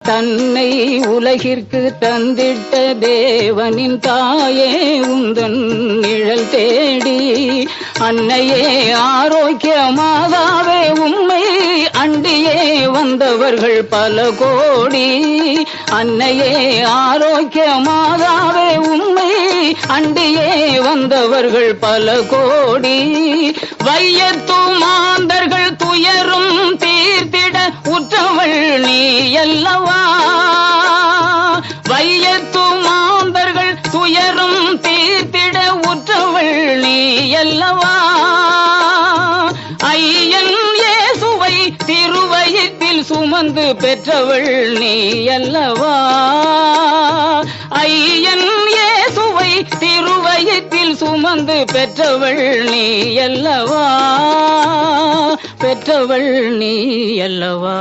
தன்னை உலகிற்கு தந்திட்ட தேவனின் தாயே உந்தன் நிழல் தேடி அன்னையே ஆரோக்கிய மாதாவே அண்டியே வந்தவர்கள் பல கோடி அன்னையே ஆரோக்கிய மாதாவே அண்டியே வந்தவர்கள் பல கோடி. வையத்து மாந்தர்கள் துயரும் உற்றவள் நீ அல்லவா வையத்து மாந்தர்கள் துயரும் தீர்த்திட உற்றவள் நீ அல்லவா ஐயன் ஏசுவை திருவயத்தில் சுமந்து பெற்றவள் நீ அல்லவா ஐயன் ஏசுவை திருவயத்தில் சுமந்து பெற்றவள் நீ அல்லவா பெற்றவள் நீ அல்லவா